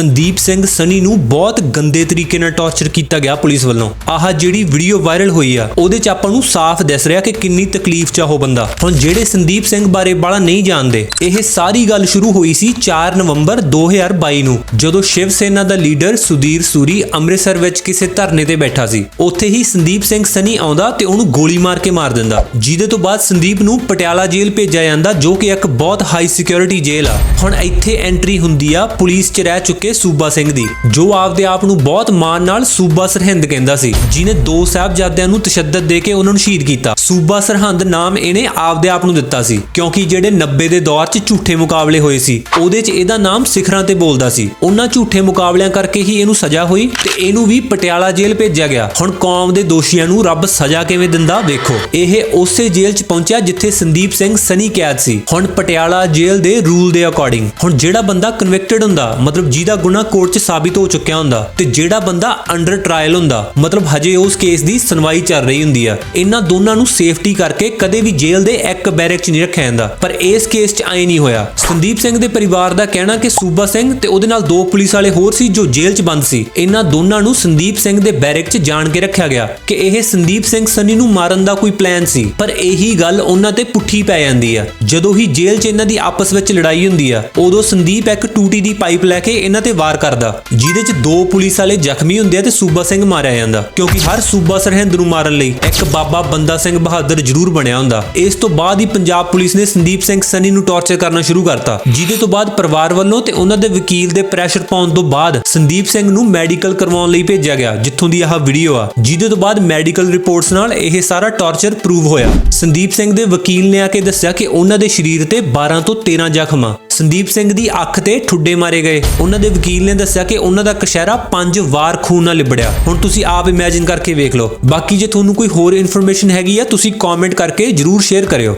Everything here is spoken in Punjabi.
ਸੰਦੀਪ ਸਿੰਘ ਸਨੀ ਨੂੰ ਬਹੁਤ ਗੰਦੇ ਤਰੀਕੇ ਨਾਲ ਟੌਰਚਰ ਕੀਤਾ ਗਿਆ ਪੁਲਿਸ ਵੱਲੋਂ। ਆਹ ਜਿਹੜੀ ਵੀਡੀਓ ਵਾਇਰਲ ਹੋਈ ਆ, ਉਹਦੇ 'ਚ ਆਪਾਂ ਨੂੰ ਸਾਫ਼ ਦਿਸ ਰਿਹਾ ਕਿ ਕਿੰਨੀ ਤਕਲੀਫ 'ਚ ਆ ਉਹ ਬੰਦਾ। ਹੁਣ ਜਿਹੜੇ ਸੰਦੀਪ ਸਿੰਘ ਬਾਰੇ ਬਾਲਾ ਨਹੀਂ ਜਾਣਦੇ, ਇਹ ਸਾਰੀ ਗੱਲ ਸ਼ੁਰੂ ਹੋਈ ਸੀ 4 ਨਵੰਬਰ 2022 ਨੂੰ, ਜਦੋਂ ਸ਼ਿਵ ਸੈਨਾ ਦਾ ਲੀਡਰ ਸੁਧੀਰ ਸੂਰੀ ਅੰਮ੍ਰਿਤਸਰ ਵਿੱਚ ਕਿਸੇ ਧਰਨੇ ਤੇ ਬੈਠਾ ਸੀ। ਉੱਥੇ ਹੀ ਸੰਦੀਪ ਸਿੰਘ ਸਨੀ ਆਉਂਦਾ ਤੇ ਉਹਨੂੰ ਗੋਲੀ ਮਾਰ ਕੇ ਮਾਰ ਦਿੰਦਾ। ਜਿਹਦੇ ਤੋਂ ਬਾਅਦ ਸੰਦੀਪ ਨੂੰ ਪਟਿਆਲਾ ਜੇਲ੍ਹ ਭੇਜਿਆ ਜਾਂਦਾ, ਜੋ ਕਿ ਇੱਕ ਬਹੁਤ ਹਾਈ ਸਿਕਿਉਰਿਟੀ ਜੇਲ੍ਹ ਆ। ਹੁਣ ਇੱਥੇ ਐਂਟਰੀ ਹੁੰਦੀ ਆ, ਪੁਲਿਸ 'ਚ ਰਹਿ ਚੁੱਕੇ ਸੂਬਾ ਸਿੰਘ ਦੀ, ਜੋ ਆਪਦੇ ਆਪ ਨੂੰ ਬਹੁਤ ਮਾਣ ਨਾਲ ਸੂਬਾ ਸਰਹਿੰਦ ਕਹਿੰਦਾ ਸੀ ਜਿਨੇ ਦੋ ਸਾਹਿਬਜ਼ਾਦਿਆਂ ਨੂੰ ਤਸ਼ੱਦਦ ਦੇ ਕੇ ਉਹਨਾਂ ਨੂੰ ਸ਼ਹੀਦ ਕੀਤਾ। ਸੂਬਾ ਸਰਹੰਦ ਨਾਮ ਇਹਨੇ ਆਪਦੇ ਆਪ ਨੂੰ ਦਿੱਤਾ ਸੀ, ਕਿਉਂਕਿ ਜਿਹੜੇ 90 ਦੇ ਦੌਰ 'ਚ ਝੂਠੇ ਮੁਕਾਬਲੇ ਹੋਏ ਸੀ, ਉਹਦੇ 'ਚ ਇਹਦਾ ਨਾਮ ਸਿਖਰਾਂ ਤੇ ਬੋਲਦਾ ਸੀ। ਉਹਨਾਂ ਝੂਠੇ ਮੁਕਾਬਲਿਆਂ ਕਰਕੇ ਹੀ ਇਹਨੂੰ ਸਜ਼ਾ ਹੋਈ ਤੇ ਇਹਨੂੰ ਵੀ ਪਟਿਆਲਾ ਜੇਲ੍ਹ ਭੇਜਿਆ ਗਿਆ। ਹੁਣ ਕੌਮ ਦੇ ਦੋਸ਼ੀਆਂ ਨੂੰ ਰੱਬ ਸਜ਼ਾ ਕਿਵੇਂ ਦਿੰਦਾ ਵੇਖੋ। ਇਹ ਉਸੇ ਜੇਲ੍ਹ 'ਚ ਪਹੁੰਚਿਆ ਜਿੱਥੇ ਸੰਦੀਪ ਸਿੰਘ ਸਨੀ ਕੈਦ ਸੀ। ਹੁਣ ਪਟਿਆਲਾ ਜੇਲ੍ਹ ਦੇ ਰੂਲ ਦੇ ਅਕੋਰਡਿੰਗ ਹੁਣ ਜਿਹੜਾ ਬੰਦਾ ਕਨਵਿਕਟਡ ਹੁੰਦਾ, ਮਤਲਬ ਜਿਹਦਾ ਗੁਨਾਹ ਕੋਰਟ 'ਚ ਸਾਬਿਤ ਹੋ ਚੁੱਕਿਆ ਹੁੰਦਾ ਤੇ ਜਿਹੜਾ ਬੰਦਾ ਅੰਡਰ ਟ੍ਰਾਇਲ ਹੁੰਦਾ, ਮਤਲਬ ਹਜੇ ਉਸ ਕੇਸ ਦੀ ਸੁਣਵਾਈ ਚੱਲ ਰਹੀ ਹੁੰਦੀ ਆ। ਇਹਨਾਂ ਦੋਨਾਂ ਨੂੰ ਸੇਫਟੀ ਕਰਕੇ ਕਦੇ ਵੀ ਜੇਲ੍ਹ ਦੇ ਇੱਕ ਬੈਰਕ 'ਚ ਨਹੀਂ ਰੱਖਿਆ ਜਾਂਦਾ। ਪਰ ਇਸ ਕੇਸ 'ਚ ਐ ਨਹੀਂ ਹੋਇਆ। ਸੰਦੀਪ ਸਿੰਘ ਦੇ ਪਰਿਵਾਰ ਦਾ ਕਹਿਣਾ ਕਿ ਸੂਬਾ ਸਿੰਘ ਤੇ ਉਹਦੇ ਨਾਲ ਦੋ ਪੁਲਿਸ ਵਾਲੇ ਹੋਰ ਸੀ ਜੋ ਜੇਲ੍ਹ 'ਚ ਬੰਦ ਸੀ। ਇਹਨਾਂ ਦੋਨਾਂ ਨੂੰ ਸੰਦੀਪ ਸਿੰਘ ਦੇ ਬੈਰਕ 'ਚ ਜਾਣ ਕੇ ਰੱਖਿਆ ਗਿਆ ਕਿ ਇਹ ਸੰਦੀਪ ਸਿੰਘ ਸਨੀ ਨੂੰ ਮਾਰਨ ਦਾ ਕੋਈ ਪਲਾਨ ਸੀ। ਪਰ ਇਹੀ ਗੱਲ ਉਹਨਾਂ ਤੇ ਪੁੱਠੀ ਪੈ ਜਾਂਦੀ ਆ। ਜਦੋਂ ਹੀ ਜੇਲ੍ਹ 'ਚ ਇਹਨਾਂ ਦੀ ਆਪਸ ਵਿੱਚ ਲੜਾਈ ਹੁੰਦੀ ਆ, ਉਦੋਂ ਸੰਦੀਪ ਇੱਕ ਟੂਟੀ ਦੀ ਪਾਈਪ ਲੈ ਕੇ ਇਹਨਾਂ ਤੇ ਵਾਰ ਕਰਦਾ। ਜਿਹਦੇ 'ਚ ਦੋ ਪੁਲਿਸ ਵਾਲੇ ਜ਼ਖਮੀ ਹੁੰਦੇ ਆ ਤੇ ਸੂਬਾ ਸਿੰਘ ਮਾਰਿਆ ਜਾਂਦਾ। ਕਿਉਂਕਿ ਹਰ ਸੂਬਾ ਸਰਹਿੰਦ ਨੂੰ ਮਾਰਨ ਲਈ ਇੱਕ ਬਾਬਾ ਬੰਦਾ ਸਿੰਘ ਬਹਾਦਰ ਜ਼ਰੂਰ ਬਣਿਆ ਹੁੰਦਾ। ਇਸ ਤੋਂ ਬਾਅਦ ਹੀ ਪੰਜਾਬ ਪੁਲਿਸ ਨੇ ਸੰਦੀਪ ਸਿੰਘ ਸਨੀ ਨੂੰ ਟੌਰਚਰ ਕਰਨਾ ਸ਼ੁਰੂ ਕਰਤਾ। ਜਿਹਦੇ ਤੋਂ ਬਾਅਦ ਪਰਿਵਾਰ ਵੱਲੋਂ ਤੇ ਉਹਨਾਂ ਦੇ ਵਕੀਲ ਦੇ ਪ੍ਰੈਸ਼ਰ ਪਾਉਣ ਤੋਂ ਬਾਅਦ ਸੰਦੀਪ ਸਿੰਘ ਨੂੰ ਮੈਡੀਕਲ ਕਰਵਾਉਣ ਲਈ ਭੇਜਿਆ ਗਿਆ, ਜਿੱਥੋਂ ਦੀ ਆਹ ਵੀਡੀਓ ਆ। ਜਿਹਦੇ ਤੋਂ ਬਾਅਦ ਮੈਡੀਕਲ ਰਿਪੋਰਟਸ ਨਾਲ ਇਹ ਸਾਰਾ ਟੌਰਚਰ ਪ੍ਰੂਵ ਹੋਇਆ। ਸੰਦੀਪ ਸਿੰਘ ਦੇ ਵਕੀਲ ਨੇ ਆ ਕੇ ਦੱਸਿਆ ਕਿ ਉਹਨਾਂ ਦੇ ਸਰੀਰ ਤੇ 12 ਤੋਂ 13 ਜ਼ਖਮ ਆ। ਸੰਦੀਪ ਸਿੰਘ ਦੀ ਅੱਖ ਤੇ ਠੁੱਡੇ ਮਾਰੇ ਗਏ। ਉਹਨਾਂ ਦੇ ਵਕੀਲ ਨੇ ਦੱਸਿਆ ਕਿ ਉਹਨਾਂ ਦਾ ਕਸ਼ਹਿਰਾ ਪੰਜ ਵਾਰ ਖੂਨ ਨਾਲ ਲਿਬੜਿਆ। ਹੁਣ ਤੁਸੀਂ ਆਪ ਇਮੇਜਿਨ ਕਰਕੇ ਵੇਖ ਲਓ। ਬਾਕੀ ਜੇ ਤੁਹਾਨੂੰ ਕੋਈ ਹੋਰ ਇਨਫੋਰਮੇਸ਼ਨ ਹੈਗੀ ਆ, ਤੁਸੀਂ ਕਮੈਂਟ ਕਰਕੇ ਜਰੂਰ ਸ਼ੇਅਰ ਕਰਿਓ।